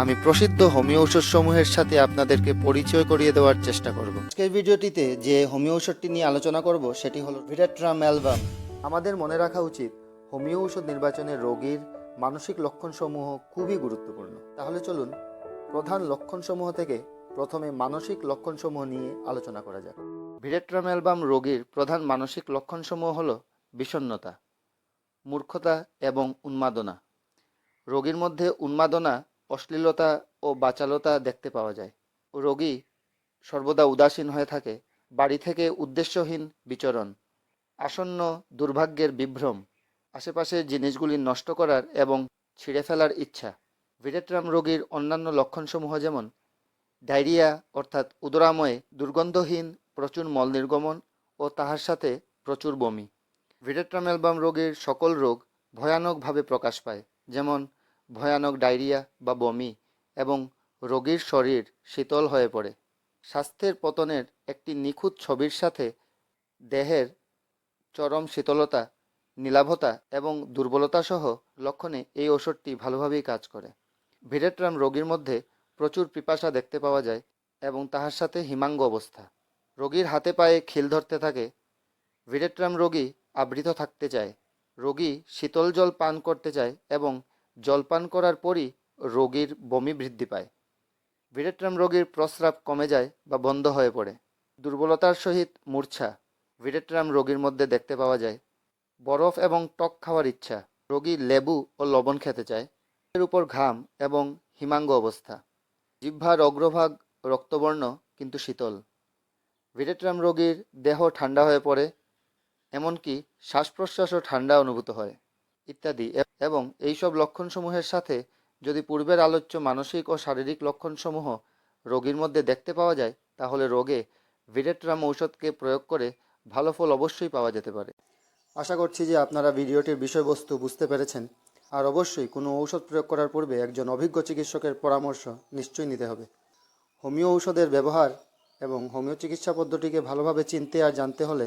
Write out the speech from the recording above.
আমি প্রসিদ্ধ হোমিও ঔষধ সমূহের সাথে আপনাদেরকে পরিচয় করিয়ে দেওয়ার চেষ্টা করব। আজকের ভিডিওটিতে যে হোমিও ঔষধটি নিয়ে আলোচনা করব, সেটি হলো ভিরাট্রাম অ্যালবাম আমাদের মনে রাখা উচিত হোমিও ঔষধ নির্বাচনে রোগীর মানসিক লক্ষণসমূহ খুবই গুরুত্বপূর্ণ। তাহলে চলুন, প্রধান লক্ষণসমূহ থেকে প্রথমে মানসিক লক্ষণসমূহ নিয়ে আলোচনা করা যাক। ভিরেট্রাম অ্যালবাম রোগীর প্রধান মানসিক লক্ষণসমূহ হল বিষণ্ণতা, মূর্খতা এবং উন্মাদনা। রোগীর মধ্যে উন্মাদনা অশ্লীলতা ও বাচালতা দেখতে পাওয়া যায়। রোগী সর্বদা উদাসীন হয়ে থাকে। বাড়ি থেকে উদ্দেশ্যহীন বিচরণ। আসন্ন দুর্ভাগ্যের বিভ্রম। আশেপাশের জিনিসগুলি নষ্ট করার এবং ছিঁড়ে ফেলার ইচ্ছা। ভিরেট্রাম রোগীর অন্যান্য লক্ষণসমূহ যেমন, ডায়রিয়া অর্থাৎ উদরাময়ে দুর্গন্ধহীন, প্রচুর মল নির্গমন ও তাহার সাথে প্রচুর বমি। ভিরেট্রাম অ্যালবাম রোগীর সকল রোগ ভয়ানকভাবে প্রকাশ পায়। যেমন ভয়ানক ডায়রিয়া বা বমি এবং রোগীর শরীর শীতল হয়ে পড়ে। স্বাস্থ্যের পতনের একটি নিখুঁত ছবির সাথে দেহের চরম শীতলতা, নীলাভতা এবং দুর্বলতা সহ লক্ষণে এই ওষুধটি ভালোভাবেই কাজ করে। ভিরেট্রাম রোগীর মধ্যে প্রচুর পিপাসা দেখতে পাওয়া যায় এবং তাহার সাথে হিমাঙ্গ অবস্থা। রোগীর হাতে পায়ে খিল ধরতে থাকে, ভিরেট্রাম রোগী আবৃত থাকতে চায়। রোগী শীতল জল পান করতে চায় এবং জল পান করার পরই রোগীর বমি বৃদ্ধি পায়। ভিরেট্রাম রোগীর প্রস্রাব কমে যায় বা বন্ধ হয়ে পড়ে। দুর্বলতার সহিত মূর্ছা ভিরেট্রাম রোগীর মধ্যে দেখতে পাওয়া যায়। বরফ এবং টক খাওয়ার ইচ্ছা। রোগী লেবু ও লবণ খেতে চায়। এর উপর ঘাম এবং হিমাঙ্গ অবস্থা। জিহ্বার অগ্রভাগ রক্তবর্ণ, কিন্তু শীতল। ভিরেট্রাম রোগীর দেহ ঠান্ডা হয়ে পড়ে, এমনকি শ্বাস প্রশ্বাসও ঠান্ডা অনুভূত হয়। ইত্যাদি এবং এইসব লক্ষণসমূহের সাথে যদি পূর্বের আলোচ্য মানসিক ও শারীরিক লক্ষণসমূহ রোগীর মধ্যে দেখতে পাওয়া যায়, তাহলে রোগে ভিরেট্রাম ঔষধকে প্রয়োগ করে ভালো ফল অবশ্যই পাওয়া যেতে পারে। আশা করছি যে আপনারা ভিডিওটির বিষয়বস্তু বুঝতে পেরেছেন। আর অবশ্যই কোনো ঔষধ প্রয়োগ করার পূর্বে একজন অভিজ্ঞ চিকিৎসকের পরামর্শ নিশ্চয়ই নিতে হবে। হোমিও ঔষধের ব্যবহার এবং হোমিও চিকিৎসা পদ্ধতিকে ভালোভাবে চিনতে আর জানতে হলে